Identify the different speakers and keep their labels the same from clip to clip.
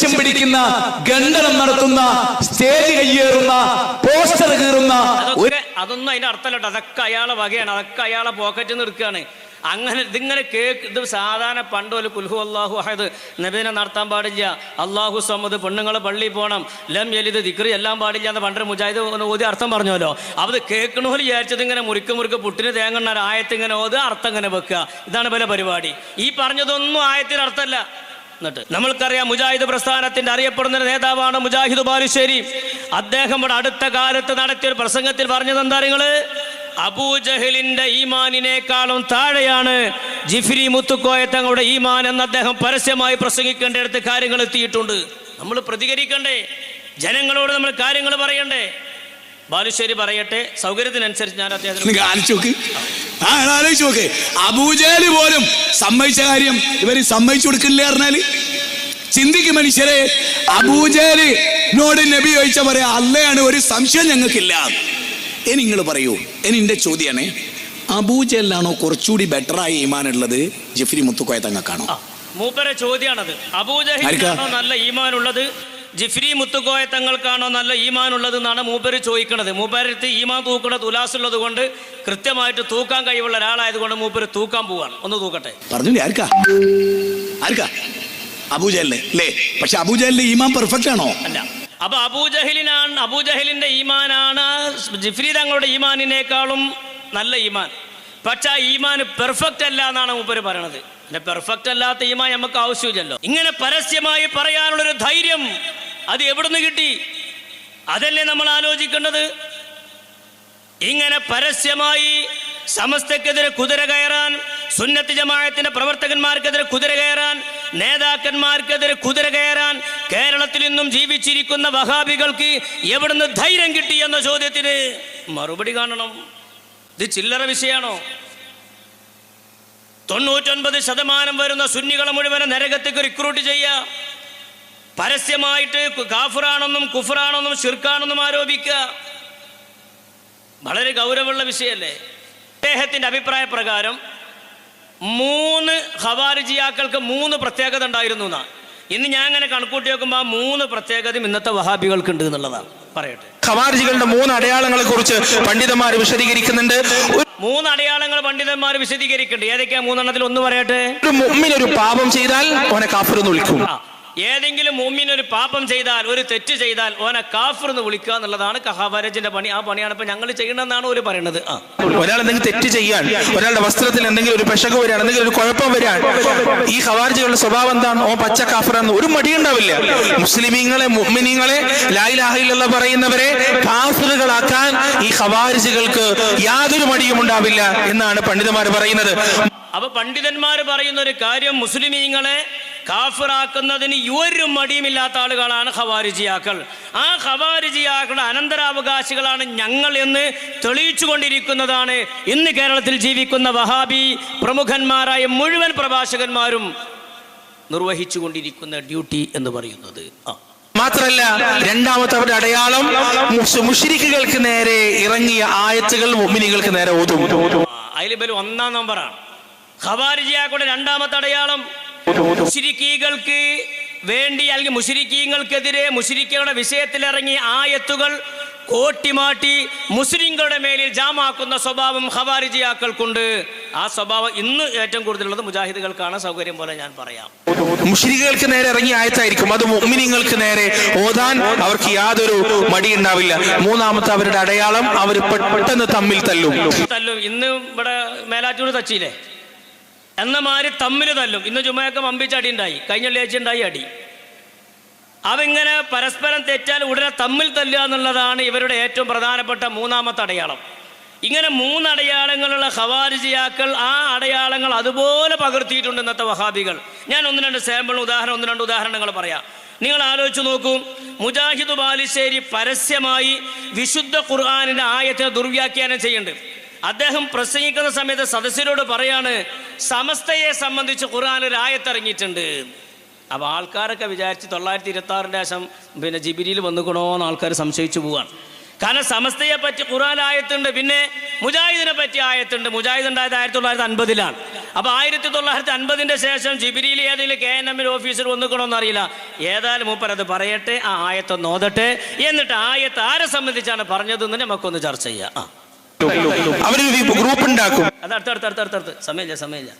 Speaker 1: ദേഷ്യം പിടിക്കുന്ന ഗണ്ഡനം നടത്തുന്ന സ്റ്റേജ് കയ്യേറുന്ന പോസ്റ്റർ കീറുന്ന
Speaker 2: അതൊന്നും അതിന്റെ അർത്ഥമല്ല അതൊക്കെ അയാളെ വകയാണ്. അതൊക്കെ അയാളെ പോക്കറ്റിൽ നിന്ന് എടുക്കുകയാണ് അങ്ങനെ ഇതിങ്ങനെ കേക്ക് ഇത് സാധാരണ പണ്ട് ഒരു കുൽഹു അള്ളാഹു അഹദ് നബീനെ നടത്താൻ പാടില്ല. അള്ളാഹു സമ്മത് പെണ്ണുങ്ങൾ പള്ളി പോകണം ലം എലിത് ദിക്രി എല്ലാം പാടില്ല എന്ന് പണ്ടൊരു മുജാഹിദ് ഓതി അർത്ഥം പറഞ്ഞല്ലോ അത് കേൾക്കണോ വിചാരിച്ചത് ഇങ്ങനെ മുറിക്ക് മുറുക്ക് പുട്ടിന് തേങ്ങണ്ണ ആയത്തിങ്ങനെ ആയത്ത് ഇങ്ങനെ ഓത് അർത്ഥം ഇങ്ങനെ വെക്കുക. ഇതാണ് പല പരിപാടി. ഈ പറഞ്ഞതൊന്നും ആയത്തിന് അർത്ഥമല്ല. എന്നിട്ട് നമ്മൾക്കറിയാം മുജാഹിദ് പ്രസ്ഥാനത്തിന്റെ അറിയപ്പെടുന്ന നേതാവാണ് മുജാഹിദ് ബാലുശ്ശേരി. അദ്ദേഹം ഇവിടെ അടുത്ത കാലത്ത് നടത്തിയ ഒരു പ്രസംഗത്തിൽ പറഞ്ഞത് എന്താ നിങ്ങൾ? അബൂജഹലിന്റെ ഈമാനിനേക്കാളും താഴെയാണ് ജിഫ്രി മുത്തുക്കോയ തങ്ങളുടെ ഈമാൻ എന്ന് അദ്ദേഹം പരസ്യമായി പ്രസംഗിക്കേണ്ടടുത്ത് കാര്യങ്ങൾ എത്തിയിട്ടുണ്ട്. നമ്മൾ പ്രതികരിക്കണ്ടേ? ജനങ്ങളോട് നമ്മൾ കാര്യങ്ങൾ പറയണ്ടേ? ബാലുശ്ശേരി പറയട്ടെ സൗകര്യത്തിനനുസരിച്ച് ഞാൻ അദ്ദേഹത്തിന്
Speaker 1: കാണിച്ചു ആലോചിച്ച് നോക്ക്. ആ ആലോചിച്ച് നോക്ക്. അബൂജേലി പോലും സമ്മതിച്ച കാര്യം ഇവർ സമ്മതിച്ചു കൊടുക്കില്ല പറഞ്ഞാൽ? ചിന്തിക്കും മനുഷ്യരെ അബൂജാലിനോട് നബി ചോദിച്ച പറയാ അല്ലയാണ് ഒരു സംശയം ഞങ്ങൾക്കില്ല. ഇനി നിങ്ങൾ പറയൂ. ഇനി എന്റെ ചോദ്യമാണ് അബൂജലിനാണോ കുറച്ചുകൂടി ബെറ്റർ ആയി ഈമാനുള്ളത്? ജഫരി മുത്തുക്കോയ തങ്ങൾക്കാണോ?
Speaker 2: മൂപ്പരെ ചോദ്യമാണത് അബൂജഹിലാണോ നല്ല ഈമാനുള്ളത്? ജിഫ്രി മുത്തുക്കോയ തങ്ങൾക്കാണോ നല്ല ഈമാൻ എന്നാണ് മൂപ്പര് ചോദിക്കുന്നത് മൂപ്പരത്ത് ഈമാൻ തൂക്കണ തുലാസുള്ളത് കൊണ്ട് കൃത്യമായിട്ട് തൂക്കാൻ കഴിവുള്ള ഒരാളായതുകൊണ്ട് മൂപ്പര് തൂക്കാൻ പോവാണ്. ഒന്ന് തൂക്കട്ടെ.
Speaker 1: പറഞ്ഞില്ലേ? ആർക്കാ? ആർക്കാ? അബൂജഹലിനെ അല്ലേ? പക്ഷെ അബൂജലിന്റെ ഈമാൻ പെർഫെക്റ്റ് ആണോ?
Speaker 2: അല്ല. അപ്പൊ അബൂജഹലിനാണ് അബൂജഹലിന്റെ ഈമാനാണ് ജിഫ്രി തങ്ങളുടെ ഈമാനിനേക്കാളും നല്ല ഈമാൻ. പക്ഷെ ആ ഈമാൻ പെർഫെക്റ്റ് അല്ല എന്നാണ് മൂപ്പര് പറയണത്. പെർഫെക്റ്റ് അല്ലാത്ത ഈമാൻ നമുക്ക് ആവശ്യമില്ലല്ലോ. ഇങ്ങനെ പരസ്യമായി പറയാനുള്ളൊരു ധൈര്യം അത് എവിടുന്ന് കിട്ടി? അതല്ലേ നമ്മൾ ആലോചിക്കേണ്ടത്? ഇങ്ങനെ പരസ്യമായി സമസ്തക്കെതിരെ കുതിര കയറാൻ സുന്നത്ത് ജമാഅത്തിന്റെ പ്രവർത്തകന്മാർക്കെതിരെ കുതിര കയറാൻ നേതാക്കന്മാർക്കെതിരെ കുതിര കയറാൻ കേരളത്തിൽ നിന്നും ജീവിച്ചിരിക്കുന്ന വഹാബികൾക്ക് എവിടുന്ന് ധൈര്യം കിട്ടി എന്ന ചോദ്യത്തിന് മറുപടി കാണണം. ഇത് ചില്ലറ വിഷയാണോ തൊണ്ണൂറ്റൊൻപത് ശതമാനം വരുന്ന സുന്നികളെ മുഴുവൻ നരകത്തേക്ക് റിക്രൂട്ട് ചെയ്യുക. പരസ്യമായിട്ട് കാഫുറാണെന്നും കുഫറാണെന്നും ഷിർക്കാണെന്നും ആരോപിക്കുക. വളരെ ഗൗരവമുള്ള വിഷയമല്ലേ? അദ്ദേഹത്തിന്റെ അഭിപ്രായ പ്രകാരം മൂന്ന് ഹവാരിജിയാക്കൾക്ക് മൂന്ന് പ്രത്യേകത ഉണ്ടായിരുന്നു എന്നാ. ഇന്ന് ഞാൻ അങ്ങനെ കണക്കൂട്ടി നോക്കുമ്പോൾ ആ മൂന്ന് പ്രത്യേകതയും ഇന്നത്തെ വഹാബികൾക്ക് ഉണ്ട് എന്നുള്ളതാണ് പറയട്ടെ.
Speaker 3: ഖവാരിജികളുടെ മൂന്ന് അടയാളങ്ങളെ കുറിച്ച് പണ്ഡിതന്മാർ വിശദീകരിക്കുന്നുണ്ട്.
Speaker 2: മൂന്ന് അടയാളങ്ങൾ പണ്ഡിതന്മാർ വിശദീകരിക്കുന്നുണ്ട്. ഏതൊക്കെയാ മൂന്നെണ്ണത്തിൽ ഒന്ന് പറയട്ടെ?
Speaker 3: ഒരു പാപം ചെയ്താൽ അവനെ കാഫിർ എന്ന് വിളിക്കും.
Speaker 2: ഏതെങ്കിലും മൂമ്മിൻ ഒരു പാപം ചെയ്താൽ ഒരു തെറ്റ് ചെയ്താൽ ഓനെ കാഫർ എന്ന് വിളിക്കുക എന്നുള്ളതാണ് കഹാബാരജിന്റെ പണി. ആ പണിയാണ് ഇപ്പൊ ഞങ്ങൾ ചെയ്യണമെന്നാണ് ഒരു പറയുന്നത് ആ.
Speaker 3: ഒരാൾ എന്തെങ്കിലും തെറ്റ് ചെയ്യാൻ ഒരാളുടെ വസ്ത്രത്തിൽ എന്തെങ്കിലും ഒരു പെശക വരികയാണ് എന്തെങ്കിലും ഒരു കുഴപ്പം വരികയാണ് ഈ ഹവാർജികളുടെ സ്വഭാവം എന്താണ്? ഓ പച്ച കാഫിറാന്ന് ഒരു മടിയുണ്ടാവില്ല. മുസ്ലിമീങ്ങളെ മുഅ്മിനീങ്ങളെ ലായിലാഹില്ല പറയുന്നവരെ കാഫറുകളാക്കാൻ ഈ ഹവാർജികൾക്ക് യാതൊരു മടിയും ഉണ്ടാവില്ല എന്നാണ് പണ്ഡിതന്മാർ പറയുന്നത്.
Speaker 2: അപ്പൊ പണ്ഡിതന്മാർ പറയുന്ന ഒരു കാര്യം മുസ്ലിമീങ്ങളെ കാഫിറാക്കുന്നതിന് ഒരു മടിയുമില്ലാത്ത ആളുകളാണ് ഖവാരിജിയാക്കൾ. ആ ഖവാരിജിയാക്കളുടെ അനന്തരാവകാശികളാണ് ഞങ്ങൾ എന്ന് തെളിയിച്ചു കൊണ്ടിരിക്കുന്നതാണ് ഇന്ന് കേരളത്തിൽ ജീവിക്കുന്ന വഹാബി പ്രമുഖന്മാരായ മുഴുവൻ പ്രഭാഷകന്മാരും നിർവഹിച്ചു കൊണ്ടിരിക്കുന്ന ഡ്യൂട്ടി എന്ന് പറയുന്നത്. ആ.
Speaker 3: മാത്രല്ല രണ്ടാമത്തെ അവരുടെ അടയാളം മുഷിരിക്കുകൾക്ക് നേരെ ഇറങ്ങിയ ആയത്തുകൾ മുഅ്മിനീങ്ങൾക്ക് നേരെ ഓതും.
Speaker 2: അതിൽ ഒന്നാം നമ്പറാണ്. ഖവാരിജിയാക്കളുടെ രണ്ടാമത്തെ അടയാളം മുഷിരിക്കീകൾക്ക് വേണ്ടി അല്ലെങ്കിൽ മുഷിരിക്കീങ്ങൾക്കെതിരെ മുഷിരിക്കയുടെ വിഷയത്തിലിറങ്ങി ആയത്തുകൾ കോട്ടിമാട്ടി മുസ്ലിങ്ങളുടെ മേലിൽ ജാമാക്കുന്ന സ്വഭാവം ഹവാരിജിയാക്കൾക്കുണ്ട് ആ സ്വഭാവം ഇന്ന് ഏറ്റവും കൂടുതലുള്ളത് മുജാഹിദുകൾക്കാണ്. സൗകര്യം പോലെ ഞാൻ പറയാം.
Speaker 3: മുശ്രിക്കുകൾക്ക് നേരെ ഇറങ്ങി ആയത്തായിരിക്കും. അത് മുഅ്മിനീങ്ങൾക്ക് നേരെ ഓതാൻ അവർക്ക് യാതൊരു മടിയുണ്ടാവില്ല. മൂന്നാമത്തെ അവരുടെ അടയാളം അവർ പെട്ടെന്ന് തമ്മിൽ തല്ലും.
Speaker 2: തല്ലും. ഇന്ന് ഇവിടെ മേലാറ്റൂർ തച്ചില്ലേ എന്ന മാതിരി തമ്മിൽ തല്ലും. ഇന്ന് ചുമയൊക്കെ മമ്പിച്ച് അടി ഉണ്ടായി. കഴിഞ്ഞ ഉണ്ടായി അടി. അവങ്ങനെ പരസ്പരം തെറ്റാൽ ഉടനെ തമ്മിൽ തല്ലുക എന്നുള്ളതാണ് ഇവരുടെ ഏറ്റവും പ്രധാനപ്പെട്ട മൂന്നാമത്തെ അടയാളം. ഇങ്ങനെ മൂന്ന് അടയാളങ്ങളുള്ള ഖവാരിജിയാക്കൾ ആ അടയാളങ്ങൾ അതുപോലെ പകർത്തിയിട്ടുണ്ട് ഇന്നത്തെ വഹാബികൾ. ഞാൻ ഒന്ന് രണ്ട് സാമ്പിൾ ഉദാഹരണം ഒന്ന് രണ്ട് ഉദാഹരണങ്ങൾ പറയാം. നിങ്ങൾ ആലോചിച്ച് നോക്കൂ. മുജാഹിദ് ബാലിശ്ശേരി പരസ്യമായി വിശുദ്ധ ഖുർആാനിന്റെ ആയത്തിനെ ദുർവ്യാഖ്യാനം ചെയ്യുന്നുണ്ട്. അദ്ദേഹം പ്രസംഗിക്കുന്ന സമയത്ത് സദസ്യരോട് പറയാണ് സമസ്തയെ സംബന്ധിച്ച് ഖുർആൻ ഒരു ആയത്തിറങ്ങിയിട്ടുണ്ട്. അപ്പോൾ ആൾക്കാരൊക്കെ വിചാരിച്ച് തൊള്ളായിരത്തി ഇരുപത്തി ആറിന്റെ ശേഷം പിന്നെ ജിബിരിയിൽ വന്നുക്കണോന്ന് ആൾക്കാർ സംശയിച്ചു പോവാണ്. കാരണം സമസ്തയെ പറ്റി ഖുറാൻ ആയത്തുണ്ട് പിന്നെ മുജാഹിദിനെ പറ്റി ആയത്തുണ്ട്. മുജാഹിദ് ഉണ്ടായത് ആയിരത്തി തൊള്ളായിരത്തി അൻപതിലാണ് അപ്പോൾ ആയിരത്തി തൊള്ളായിരത്തി അൻപതിന്റെ ശേഷം ജിബിരിയിൽ ഏതെങ്കിലും കെ എൻ എമ്മിൽ ഓഫീസിൽ വന്നിക്കണമെന്ന് അറിയില്ല. ഏതായാലും മൂപ്പർ അത് പറയട്ടെ ആ ആയത്ത് നോതട്ടെ എന്നിട്ട് ആയത്ത് ആരെ സംബന്ധിച്ചാണ് പറഞ്ഞതെന്ന് നമുക്കൊന്ന് ചർച്ച ചെയ്യാം. ആ.
Speaker 3: അവരൊരു ഗ്രൂപ്പ് ഉണ്ടാക്കും.
Speaker 2: സമയമില്ല സമയമില്ല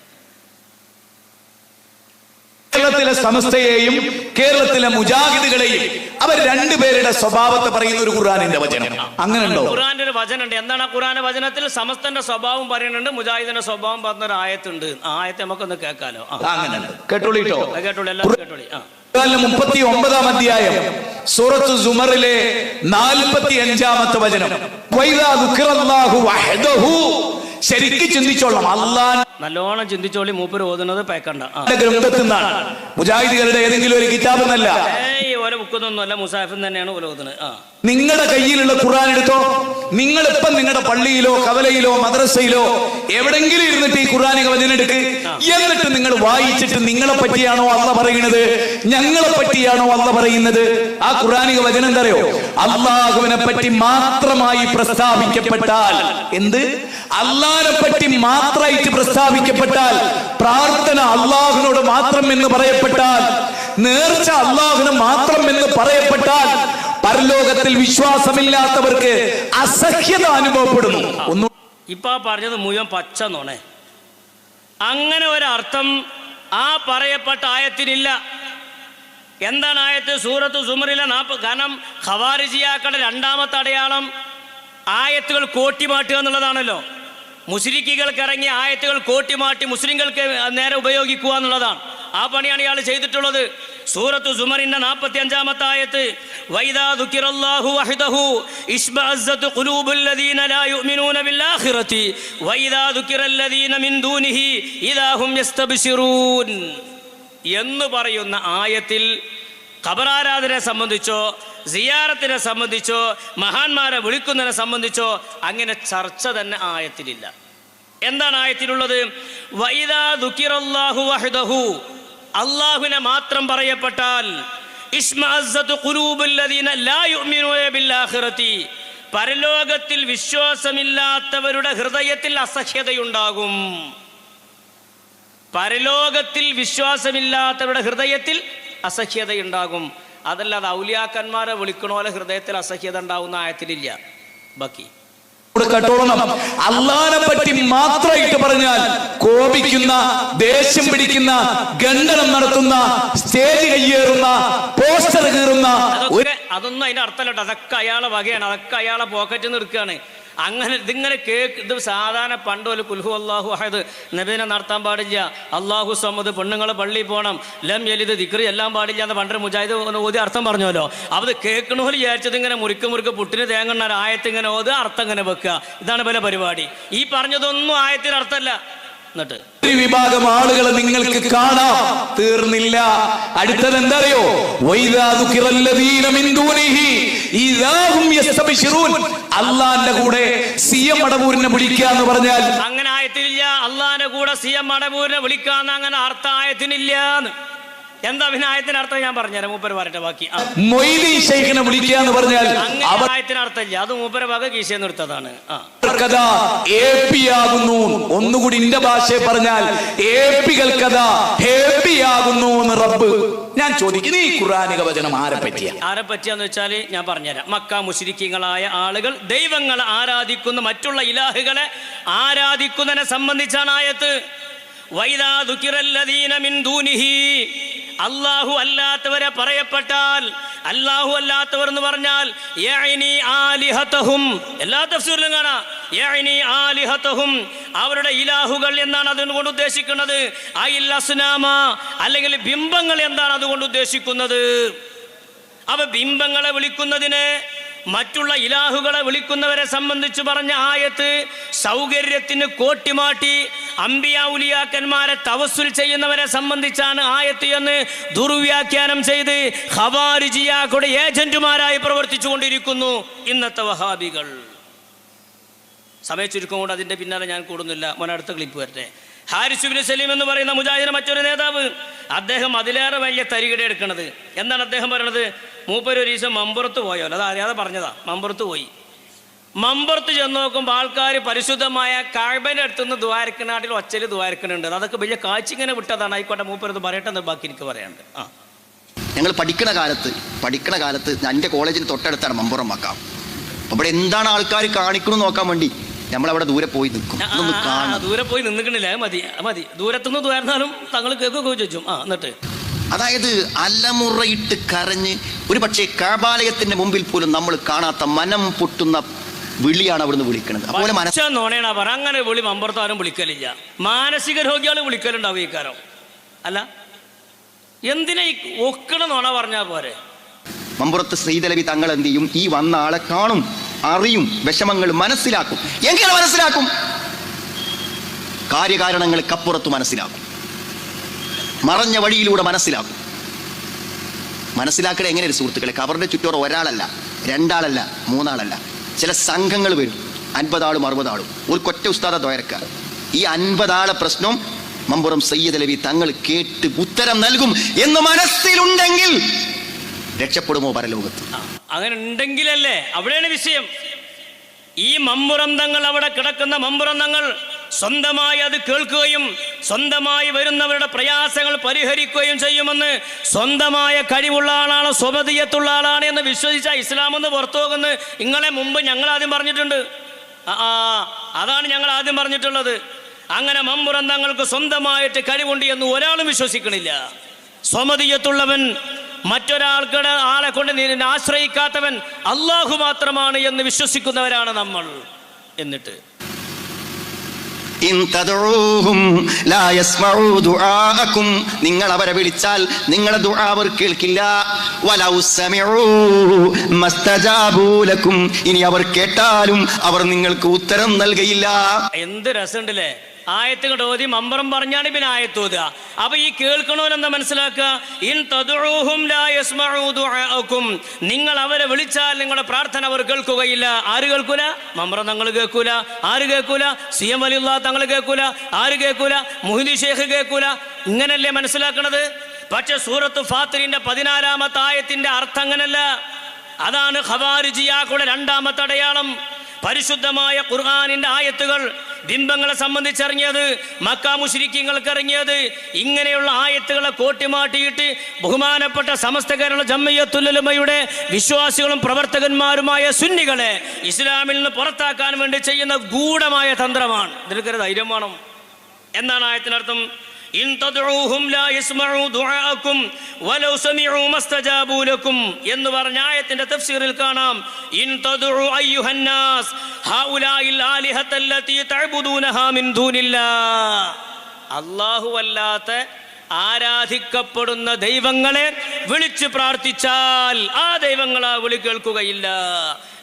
Speaker 1: കേരളത്തിലെ സമസ്തയെയും കേരളത്തിലെ മുജാഹിദുകളെയും അവർ രണ്ടുപേരുടെ സ്വഭാവത്തെ പറയുന്ന ഒരു ഖുർആാനിന്റെ വചനം. അങ്ങനെ ഉണ്ടോ?
Speaker 2: ഖുറാന്റെ ഒരു വചനമുണ്ട്. എന്താണ് ആ ഖുറാന്റെ വചനത്തിൽ? സമസ്തന്റെ സ്വഭാവം പറയുന്നുണ്ട് മുജാഹിദിന്റെ സ്വഭാവം പറഞ്ഞ ഒരു ആയത്തുണ്ട്. ആ ആയത്തെ നമുക്കൊന്ന് കേൾക്കാലോ.
Speaker 1: അങ്ങനെ കേട്ടോളിട്ടോ
Speaker 2: കേട്ടോളി എല്ലാം കേട്ടോളി
Speaker 1: മുപ്പത്തി ഒമ്പതാം അധ്യായം. സൂറത്ത് സുമറിലെ നാൽപ്പത്തി അഞ്ചാമത്തെ വചനം. ശരിക്ക് ചിന്തിച്ചോളാം. അള്ളാൻ
Speaker 2: നല്ലോണം ചിന്തിച്ചോളി മൂപ്പര് ഓതുന്നത് പേക്കണ്ട.
Speaker 1: ഗ്രന്ഥത്തിൽ നിന്നാണ് മുജാഹിദികളുടെ ഏതെങ്കിലും ഒരു കിതാബ് എന്നല്ല.
Speaker 2: ബുക്കൊന്നൊന്നുമല്ല മുസാഫിൻ തന്നെയാണ് ഓല ആ.
Speaker 1: നിങ്ങളുടെ കയ്യിലുള്ള ഖുർആൻ എടുത്തോ? നിങ്ങൾ ഇപ്പം നിങ്ങളുടെ പള്ളിയിലോ കവലയിലോ മദ്രസയിലോ എവിടെങ്കിലും ഇരുന്നിട്ട് ഈ ഖുർആാനിക വചനം എടുക്ക് എന്നിട്ട് നിങ്ങൾ വായിച്ചിട്ട് നിങ്ങളെ പറ്റിയാണോ അല്ല പറയുന്നത്? ഞങ്ങളെ പറ്റിയാണോ അല്ല പറയുന്നത്? ആ ഖുർആാനിക വചനം എന്തറിയോ അള്ളാഹുവിനെ പറ്റി മാത്രമായി പ്രസ്താവിക്കപ്പെട്ടാൽ എന്ത്? അള്ളാഹിനെ പറ്റി മാത്രമായിട്ട് പ്രസ്താവിക്കപ്പെട്ടാൽ പ്രാർത്ഥന അള്ളാഹുവിനോട് മാത്രം എന്ന് പറയപ്പെട്ടാൽ നേർച്ച അള്ളാഹുന് മാത്രം എന്ന് പറയപ്പെട്ടാൽ പരലോകത്തിൽ വിശ്വാസമില്ലാത്തവർക്ക് അസഹ്യത അനുഭവപ്പെടുന്നു. ഒന്നു
Speaker 2: ഇപ്പൊ പറഞ്ഞത് മുഴുവൻ പച്ച നോണേ. അങ്ങനെ ഒരർത്ഥം ആ പറയപ്പെട്ട ആയത്തിനില്ല. എന്താണ് ആയത്ത്? സൂറത്ത് സുമറിലെ നാപ്പ് കാരണം ഖവാരിജിയാക്കളുടെ രണ്ടാമത്തെ അടയാളം ആയത്തുകൾ കോട്ടിമാട്ടുക എന്നുള്ളതാണല്ലോ. മുസ്ലിക്കുകൾക്ക് ആയത്തുകൾ കോട്ടിമാട്ടി മുസ്ലിങ്ങൾക്ക് നേരെ ഉപയോഗിക്കുക എന്നുള്ളതാണ്. ആ പണിയാണ് ഇയാൾ ചെയ്തിട്ടുള്ളത്. സൂറത്ത് സുമറിന്റെ നാൽപ്പത്തി അഞ്ചാമത്തെ ആയത്ത് വൈദാ ദുഃഖിറല്ലാഹു വഹിദഹു ഇഷ്മഅസ്സത്ത് ഖുലൂബുൽ ലദീന ലാ യുഅ്മിനൂന ബില്ലാഖിറതി വൈദാ ദുഃഖിറല്ലദീന മിൻ ദൂനിഹി ഇദാഹും യസ്തബ്ശിറൂൻ എന്ന് പറയുന്ന ആയത്തിൽ ഖബറാരാധനയെ സംബന്ധിച്ചോ സിയാറത്തിനെ സംബന്ധിച്ചോ മഹാന്മാരെ വിളിക്കുന്നതിനെ സംബന്ധിച്ചോ അങ്ങനെ ചർച്ച തന്നെ ആയത്തിലില്ല. എന്താണ് ആയത്തിലുള്ളത്? വൈദാ ദുഃഖിറല്ലാഹു വഹ്ദഹു അള്ളാഹുവിനെ മാത്രം പറയപ്പെട്ടാൽ പരലോകത്തിൽ വിശ്വാസമില്ലാത്തവരുടെ ഹൃദയത്തിൽ അസഹ്യതയുണ്ടാകും. പരലോകത്തിൽ വിശ്വാസമില്ലാത്തവരുടെ ഹൃദയത്തിൽ അസഹ്യതയുണ്ടാകും. അതല്ലാതെ ഔലിയാക്കന്മാരെ വിളിക്കണോലെ ഹൃദയത്തിൽ അസഹ്യത ഉണ്ടാവുന്ന ആയത്തിലില്ല. ബാക്കി
Speaker 1: ഇവിടെ കേട്ടോളണം. അള്ളാനെ പറ്റി മാത്രമായിട്ട് പറഞ്ഞാൽ കോപിക്കുന്ന ദേഷ്യം പിടിക്കുന്ന ഗണ്ഡനം നടത്തുന്ന സ്റ്റേജ് കയ്യേറുന്ന പോസ്റ്റർ കീറുന്ന
Speaker 2: അതൊന്നും അതിന്റെ അർത്ഥമല്ല അതൊക്കെ അയാളെ വകയാണ്. അതൊക്കെ അയാളെ പോക്കറ്റിൽ നിന്ന് എടുക്കുകയാണ്. അങ്ങനെ ഇതിങ്ങനെ കേക്ക് ഇത് സാധാരണ പണ്ട് ഒരു കുൽഹു അള്ളാഹു അഹദ് നബീനെ നടത്താൻ പാടില്ല. അള്ളാഹു സമത് പെണ്ണുങ്ങൾ പള്ളിയിൽ പോകണം ലം എലിത് ദിക്രി എല്ലാം പാടില്ല എന്ന് പണ്ടൊരു മുജാഹിദ് ഓതി അർത്ഥം പറഞ്ഞല്ലോ അത് കേൾക്കണോൽ വിചാരിച്ചത് ഇങ്ങനെ മുറുക്ക് മുറുക്ക് പുട്ടിന് തേങ്ങണ്ണ ആയത്ത് ഇങ്ങനെ ഓത് അർത്ഥം ഇങ്ങനെ വെക്കുക. ഇതാണ് പല പരിപാടി. ഈ പറഞ്ഞതൊന്നും ആയത്തിന് അർത്ഥമല്ല. എന്നിട്ട്.
Speaker 1: ഒരു വിഭാഗം ആളുകൾ നിങ്ങൾക്ക് കാണാം. തീർന്നില്ല. അടുത്തത് എന്താ അള്ളാന്റെ കൂടെ സി എം മടവൂരിനെ വിളിക്കുക എന്ന് പറഞ്ഞാൽ
Speaker 2: അങ്ങനെ ആയത്തിനില്ല. അള്ളാന്റെ കൂടെ സി എം മടപൂരിനെ വിളിക്കാന്ന് അങ്ങനെ അർത്ഥ ആയത്തിനില്ല എന്താ പിന്നെ അർത്ഥം? ഞാൻ പറഞ്ഞുതരാം. മൂപ്പര് പറയട്ടെ ബാക്കി.
Speaker 1: മൊയ്തീൻ ഷെയ്ഖിനെ വിളിക്കുക എന്ന് പറഞ്ഞാൽ
Speaker 2: അങ്ങനെ അർത്ഥമില്ല. അത് മൂപ്പര വക കീശയെന്ന് എടുത്തതാണ്. ആ.
Speaker 1: കഥ എ പി ആകുന്നു ഒന്നുകൂടി ഇന്റെ ഭാഷയെ പറഞ്ഞാൽ എ പികൾ കഥ ഹേപ്പി ആകുന്നു എന്ന് റബ്ബ്. ഞാൻ ചോദിക്കുന്നു ഈ ഖുറാനിക വചനം ആരെ പറ്റിയ?
Speaker 2: ആരെ പറ്റിയാന്ന് വെച്ചാൽ ഞാൻ പറഞ്ഞുതരാം. മക്ക മുശ്രിക്കീങ്ങളായ ആളുകൾ ദൈവങ്ങളെ ആരാധിക്കുന്ന. മറ്റുള്ള ഇലാഹുകളെ ആരാധിക്കുന്നതിനെ സംബന്ധിച്ചാണ് ആയത്ത്. വൈദാ ദുഃഖിറല്ലദീന മിൻ ദൂനിഹി. അല്ലാഹു അല്ലാത്തവരെ പറയപ്പെട്ടാൽ അല്ലാഹു അല്ലാത്തവർ എന്ന് പറഞ്ഞാൽ എല്ലാ തഫ്സീറിലും കാണാം അവരുടെ ഇലാഹുകൾ എന്നാണ് അതുകൊണ്ട് ഉദ്ദേശിക്കുന്നത് അസ്നാമ അല്ലെങ്കിൽ ബിംബങ്ങൾ എന്താണ് അതുകൊണ്ട് ഉദ്ദേശിക്കുന്നത്? അവ ബിംബങ്ങളെ വിളിക്കുന്നതിന് മറ്റുള്ള ഇലാഹുകളെ വിളിക്കുന്നവരെ സംബന്ധിച്ച് പറഞ്ഞ ആയത്ത് സൗകര്യത്തിന് കോട്ടിമാട്ടി അമ്പിയാവുലിയാക്കന്മാരെ തവസുൽ ചെയ്യുന്നവരെ സംബന്ധിച്ചാണ് ആയത്ത് എന്ന് ദുർവ്യാഖ്യാനം ചെയ്ത് ഖവാരിജിയാക്കളുടെ ഏജന്റുമാരായി പ്രവർത്തിച്ചുകൊണ്ടിരിക്കുന്നു ഇന്നത്തെ വഹാബികൾ. സമയ ചുരുക്കം കൊണ്ട് അതിന്റെ പിന്നാലെ ഞാൻ കൂടുന്നില്ല. മോനടുത്ത ക്ലിപ്പ് വരട്ടെ. ഹാരിസുബിൻ സലീം എന്ന് പറയുന്ന മുജാഹിദിന് മറ്റൊരു നേതാവ്. അദ്ദേഹം അതിലേറെ വലിയ തരികിട എടുക്കുന്നത് എന്താണ് അദ്ദേഹം പറയണത്? മൂപ്പര് ദിവസം മമ്പുറത്ത് പോയോ? അത് അറിയാതെ പറഞ്ഞതാ. മമ്പുറത്ത് പോയി. മമ്പുറത്ത് ചെന്ന് നോക്കുമ്പോൾ ആൾക്കാർ പരിശുദ്ധമായ കാഴ്ബന്റെ അടുത്തുനിന്ന് ദ്വാരക്കനാട്ടിൽ ഒച്ചയിൽ ദ്വാരക്കനുണ്ട് അതൊക്കെ വലിയ കാഴ്ച ഇങ്ങനെ വിട്ടതാണ്. ആയിക്കോട്ടെ മൂപ്പരത് പറയട്ടെ എന്ന് ബാക്കി എനിക്ക് പറയാനുണ്ട്. ആ.
Speaker 4: ഞങ്ങൾ പഠിക്കണ കാലത്ത് പഠിക്കണ കാലത്ത് എന്റെ കോളേജിന് തൊട്ടടുത്താണ് മമ്പുറം മക്കാം. അവിടെ എന്താണ് ആൾക്കാർ കാണിക്കണമെന്ന് നോക്കാൻ വേണ്ടി നമ്മളവിടെ ദൂരെ പോയി നിൽക്കും. കാണാം
Speaker 2: ദൂരെ പോയി നിന്നിക്കണില്ല മതി മതി. ദൂരത്തുനിന്ന് ദ്വാരുന്നാലും തങ്ങൾ കേൾക്കുകയോ ചോദിച്ചു ആ എന്നിട്ട്.
Speaker 4: അതായത് അലമുറയിട്ട് കരഞ്ഞ് ഒരു പക്ഷേ കാബാലയത്തിന്റെ മുമ്പിൽ പോലും നമ്മൾ കാണാത്ത മനം പൊട്ടുന്ന വിളിയാണ് അവിടുന്ന് വിളിക്കുന്നത് അതുപോലെ മനസ്സ്
Speaker 2: പച്ച പറ. അങ്ങനെ വിളി മമ്പർത്താരും വിളിക്കലില്ല. മാനസിക രോഗികൾ വിളിക്കലുണ്ടാവും ഈ കാരം അല്ല? എന്തിനാ ഈ ഒക്കണ നോണ പറഞ്ഞാ പോരെ?
Speaker 4: മമ്പുറത്ത് ശ്രീതലവി തങ്ങൾ എന്ത് ചെയ്യും? ഈ വന്ന ആളെ കാണും അറിയും വിഷമങ്ങൾ മനസ്സിലാക്കും. എങ്ങനെ മനസ്സിലാക്കും? കാര്യകാരണങ്ങൾക്കപ്പുറത്ത് മനസ്സിലാക്കും. മറഞ്ഞ വഴിയിലൂടെ മനസ്സിലാക്കും. മനസ്സിലാക്കണ എങ്ങനെ ഒരു സുഹൃത്തുക്കളെ? കവറിന്റെ ചുറ്റോറ് ഒരാളല്ല രണ്ടാളല്ല മൂന്നാളല്ല. ചില സംഘങ്ങൾ വരും. അൻപതാളും അറുപതാളും. ഒരു കൊറ്റ ഉസ്താദ ദ്വയർക്ക ഈ അൻപതാളെ പ്രശ്നം മമ്പുറം സയ്യിദ് അലവി തങ്ങൾ കേട്ട് ഉത്തരം നൽകും എന്ന് മനസ്സിലുണ്ടെങ്കിൽ രക്ഷപ്പെടുമോ പരലോകത്ത്?
Speaker 2: അങ്ങനെ ഉണ്ടെങ്കിലല്ലേ അവിടെയാണ് വിഷയം. ഈ മമ്പുറന്തങ്ങൾ അവിടെ കിടക്കുന്ന മമ്പുറന്തങ്ങൾ സ്വന്തമായി അത് കേൾക്കുകയും സ്വന്തമായി വരുന്നവരുടെ പ്രയാസങ്ങൾ പരിഹരിക്കുകയും ചെയ്യുമെന്ന് സ്വന്തമായ കഴിവുള്ള ആളാണ് സ്വപതീയത്തുള്ള ആളാണ് എന്ന് വിശ്വസിച്ച ഇസ്ലാം എന്ന് പുറത്തു പോകുന്നത് നിങ്ങളെ മുമ്പ് ഞങ്ങൾ ആദ്യം പറഞ്ഞിട്ടുണ്ട്. ആ, അതാണ് ഞങ്ങൾ ആദ്യം പറഞ്ഞിട്ടുള്ളത്. അങ്ങനെ മമ്പുറന്തങ്ങൾക്ക് സ്വന്തമായിട്ട് കഴിവുണ്ട് എന്ന് ഒരാളും വിശ്വസിക്കണില്ല. സ്വമതീയത്തുള്ളവൻ മറ്റൊരാൾക്കുടെ ആളെ കൊണ്ട് ആശ്രയിക്കാത്തവൻ അള്ളാഹു മാത്രമാണ് എന്ന് വിശ്വസിക്കുന്നവരാണ് നമ്മൾ. എന്നിട്ട്.
Speaker 4: നിങ്ങൾ അവരെ വിളിച്ചാൽ നിങ്ങളുടെ ദുആവർ കേൾക്കില്ല. ഇനി അവർ കേട്ടാലും അവർ നിങ്ങൾക്ക് ഉത്തരം നൽകയില്ല.
Speaker 2: എന്ത് രസമുണ്ടല്ലേ? ആയത്തുകളുടെ ഓതി മമ്പറം പറഞ്ഞാണ് പിന്നെ ആയത്തോതുക അപ്പൊ ഈ കേൾക്കണോരെന്താ മനസ്സിലാക്കുക? ഇൻ നിങ്ങൾ അവരെ വിളിച്ചാൽ നിങ്ങളുടെ പ്രാർത്ഥന അവർ കേൾക്കുകയില്ല. ആര് കേൾക്കൂല? മമ്പറം തങ്ങൾ കേൾക്കൂല. ആര് കേൾക്കൂല? സി എം വലിയുള്ള തങ്ങൾ കേൾക്കൂല. ആര് കേൾക്കൂല? മുഹിദി ഷേഖ് കേൾക്കൂല. ഇങ്ങനല്ലേ മനസ്സിലാക്കണത്? പക്ഷെ സൂറത്ത് ഫാത്തിരിന്റെ പതിനാലാമത്തെ ആയത്തിന്റെ അർത്ഥം അങ്ങനല്ല. അതാണ് ഖവാരിജിയാക്കുടെ രണ്ടാമത്തെ അടയാളം. പരിശുദ്ധമായ ഖുർആാനിന്റെ ആയത്തുകൾ. ബിംബങ്ങളെ സംബന്ധിച്ചിറങ്ങിയത് മക്കാ മുഷിരിക്കങ്ങൾക്ക് ഇറങ്ങിയത് ഇങ്ങനെയുള്ള ആയത്തുകളെ കോട്ടിമാട്ടിയിട്ട് ബഹുമാനപ്പെട്ട സമസ്ത കേരള ജമ്മയ്യത്തുല്ലമയുടെ വിശ്വാസികളും പ്രവർത്തകന്മാരുമായ സുന്നികളെ ഇസ്ലാമിൽ നിന്ന് പുറത്താക്കാൻ വേണ്ടി ചെയ്യുന്ന ഗൂഢമായ തന്ത്രമാണ്. ഇതിനൊക്കെ ധൈര്യം വേണം. എന്നാണ് ആയത്തിനർത്ഥം? എന്ന് പറഞ്ഞ ആയത്തിന്റെ തഫ്സീറിൽ കാണാം. ഇൻ തദ്ഉ അയ്യുഹന്നാസ് ഹൗലാഇൽ ആലിഹത്തല്ലതി തഅബുദൂനഹാ മിൻ ദൂനില്ലാഹ് അല്ലാഹു അല്ലാത്ത ആരാധിക്കപ്പെടുന്ന ദൈവങ്ങളെ വിളിച്ചു പ്രാർത്ഥിച്ചാൽ ആ ദൈവങ്ങൾ ആ വിളി കേൾക്കുകയില്ല.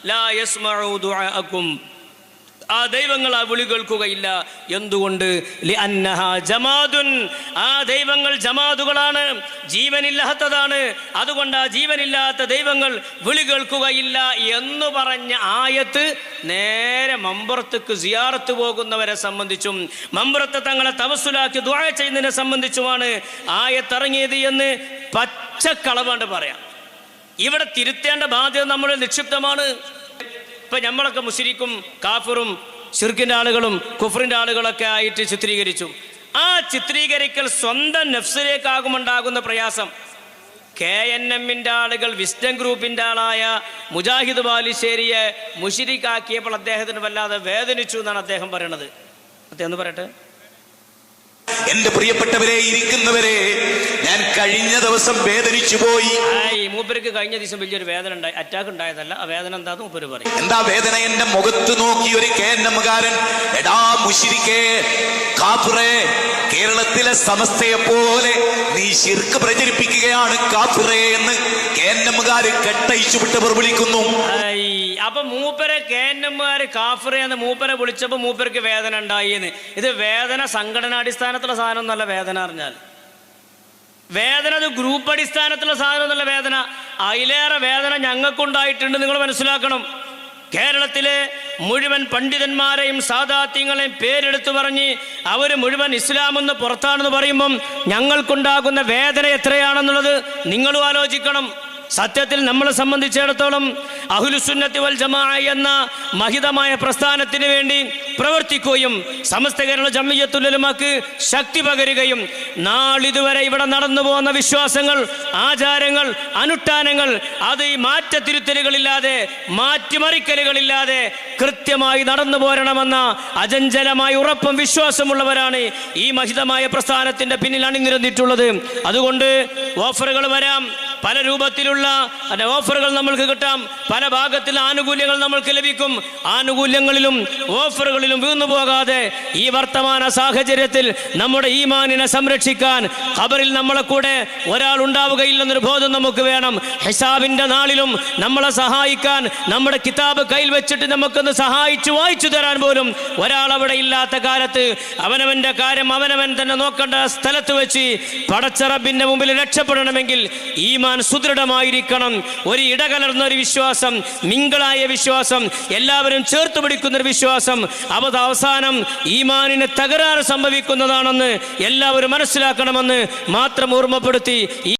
Speaker 2: ലാ യസ്മഉ ദുആഅക്കും ആ ദൈവങ്ങൾ ആ വിളി കേൾക്കുകയില്ല. എന്തുകൊണ്ട്? ജമാദുൻ. ആ ദൈവങ്ങൾ ജമാദുകളാണ്. ജീവനില്ലാത്തതാണ്. അതുകൊണ്ട് ആ ജീവനില്ലാത്ത ദൈവങ്ങൾ വിളി കേൾക്കുകയില്ല എന്ന് പറഞ്ഞ ആയത്ത് നേരെ മമ്പുറത്തേക്ക് സിയാറത്ത് പോകുന്നവരെ സംബന്ധിച്ചും മമ്പുറത്ത് തങ്ങളെ തവസുലാക്കി ദുആ ചെയ്യുന്നതിനെ സംബന്ധിച്ചുമാണ് ആയത്തിറങ്ങിയത് എന്ന് പച്ചക്കളവാണ്ട് പറയാം. ഇവിടെ തിരുത്തേണ്ട ബാധ്യത നമ്മൾ നിക്ഷിപ്തമാണ്. ഇപ്പൊ നമ്മളൊക്കെ മുസ്ലിക്കും കാഫറും ഷിർഖിന്റെ ആളുകളും കുഫറിന്റെ ആളുകളൊക്കെ ആയിട്ട് ചിത്രീകരിച്ചു. ആ ചിത്രീകരിക്കൽ സ്വന്തം നഫ്സിലേക്കാകുമുണ്ടാകുന്ന പ്രയാസം. കെ എൻ എമ്മിന്റെ ആളുകൾ വിസ്ഡം ഗ്രൂപ്പിന്റെ ആളായ മുജാഹിദ് ബാലിശ്ശേരിയെ മുഷിരിക്കാക്കിയപ്പോൾ അദ്ദേഹത്തിന് വല്ലാതെ വേദനിച്ചു എന്നാണ് അദ്ദേഹം പറയണത്. അദ്ദേഹം പറയട്ടെ?
Speaker 1: എന്റെ പ്രിയപ്പെട്ടവരെ ഇരിക്കുന്നവരെ ഞാൻ കഴിഞ്ഞ ദിവസം വേദനിച്ചു പോയി.
Speaker 2: ആയി മൂപ്പർക്ക് കഴിഞ്ഞ ദിവസം വലിയൊരു വേദന ഉണ്ടായി അറ്റാക്ക് ഉണ്ടായതല്ല. ആ വേദന എന്താന്ന് മൂപ്പര് പറയും.
Speaker 1: എന്താ വേദന? എന്റെ മുഖത്ത് നോക്കി ഒരു കേന്നമ്മകാരൻ എടാ മുഷിരിക്കേ കാഫിറേ കേരളത്തിലെ സമസ്തയെ പോലെ നീ ശിർക്ക് പ്രചരിപ്പിക്കുകയാണ് കാപ്പുറേ എന്ന് കേന്നമ്മകാര് കെട്ടയിച്ചു വിട്ടവർ വിളിക്കുന്നു.
Speaker 2: ഐ, അപ്പൊ മൂപ്പരെ കേന്നന്മാർ കാഫറെ എന്ന് മൂപ്പരെ വിളിച്ചപ്പോൾ മൂപ്പർക്ക് വേദന ഉണ്ടായി എന്ന് ഇത് വേദന സംഘടനാടിസ്ഥാനത്തുള്ള സാധനം എന്നല്ല വേദന അറിഞ്ഞാൽ വേദന അത് ഗ്രൂപ്പ് അടിസ്ഥാനത്തിലുള്ള സാധനം എന്നല്ല വേദന. അതിലേറെ വേദന ഞങ്ങൾക്കുണ്ടായിട്ടുണ്ട് നിങ്ങൾ മനസ്സിലാക്കണം. കേരളത്തിലെ മുഴുവൻ പണ്ഡിതന്മാരെയും സാധാത്യങ്ങളെയും പേരെടുത്തു പറഞ്ഞ് അവർ മുഴുവൻ ഇസ്ലാമെന്ന് പുറത്താണെന്ന് പറയുമ്പം ഞങ്ങൾക്കുണ്ടാകുന്ന വേദന എത്രയാണെന്നുള്ളത് നിങ്ങളും ആലോചിക്കണം. സത്യത്തിൽ നമ്മളെ സംബന്ധിച്ചിടത്തോളം അഹുലുസുന്നത്തി വൽ ജമാ എന്ന മഹിതമായ പ്രസ്ഥാനത്തിന് വേണ്ടി പ്രവർത്തിക്കുകയും സമസ്ത കേരള ജമ്മിയത്തുലമാക്ക് ശക്തി പകരുകയും നാളിതുവരെ ഇവിടെ നടന്നു പോകുന്ന വിശ്വാസങ്ങൾ ആചാരങ്ങൾ അനുഷ്ഠാനങ്ങൾ അത് ഈ മാറ്റത്തിരുത്തലുകളില്ലാതെ മാറ്റിമറിക്കലുകളില്ലാതെ കൃത്യമായി നടന്നു പോരണമെന്ന അചഞ്ചലമായ ഉറപ്പും വിശ്വാസമുള്ളവരാണ് ഈ മഹിതമായ പ്രസ്ഥാനത്തിന്റെ പിന്നിൽ അണിനിരന്നിട്ടുള്ളത്. അതുകൊണ്ട് ഓഫറുകൾ വരാം. പല രൂപത്തിലുള്ള ഓഫറുകൾ നമ്മൾക്ക് കിട്ടാം. പല ഭാഗത്തിൽ ആനുകൂല്യങ്ങൾ നമ്മൾക്ക് ലഭിക്കും. ആനുകൂല്യങ്ങളിലും ഓഫറുകളിലും വീണു പോകാതെ ഈ വർത്തമാന സാഹചര്യത്തിൽ നമ്മുടെ ഈമാനിനെ സംരക്ഷിക്കാൻ ഖബറിൽ നമ്മളെ കൂടെ ഒരാൾ ഉണ്ടാവുകയില്ലെന്നൊരു ബോധം നമുക്ക് വേണം. ഹിസാബിന്റെ നാളിലും നമ്മളെ സഹായിക്കാൻ നമ്മുടെ കിതാബ് കയ്യിൽ വെച്ചിട്ട് നമുക്കൊന്ന് സഹായിച്ചു വായിച്ചു തരാൻ പോലും ഒരാൾ അവിടെ ഇല്ലാത്ത കാലത്ത് അവനവന്റെ കാര്യം അവനവൻ തന്നെ നോക്കേണ്ട സ്ഥലത്ത് വെച്ച് പടച്ചറബിന്റെ മുമ്പിൽ രക്ഷപ്പെടണമെങ്കിൽ ഈമാൻ സുദൃഢമായിരിക്കണം. ഒരു ഇടകലർന്ന ഒരു വിശ്വാസം മിങ്കളായ വിശ്വാസം എല്ലാവരും ചേർത്ത് പിടിക്കുന്ന ഒരു വിശ്വാസം അവത് അവസാനം ഈമാനിന് തകരാറ് സംഭവിക്കുന്നതാണെന്ന് എല്ലാവരും മനസ്സിലാക്കണമെന്ന് മാത്രം ഓർമ്മപ്പെടുത്തി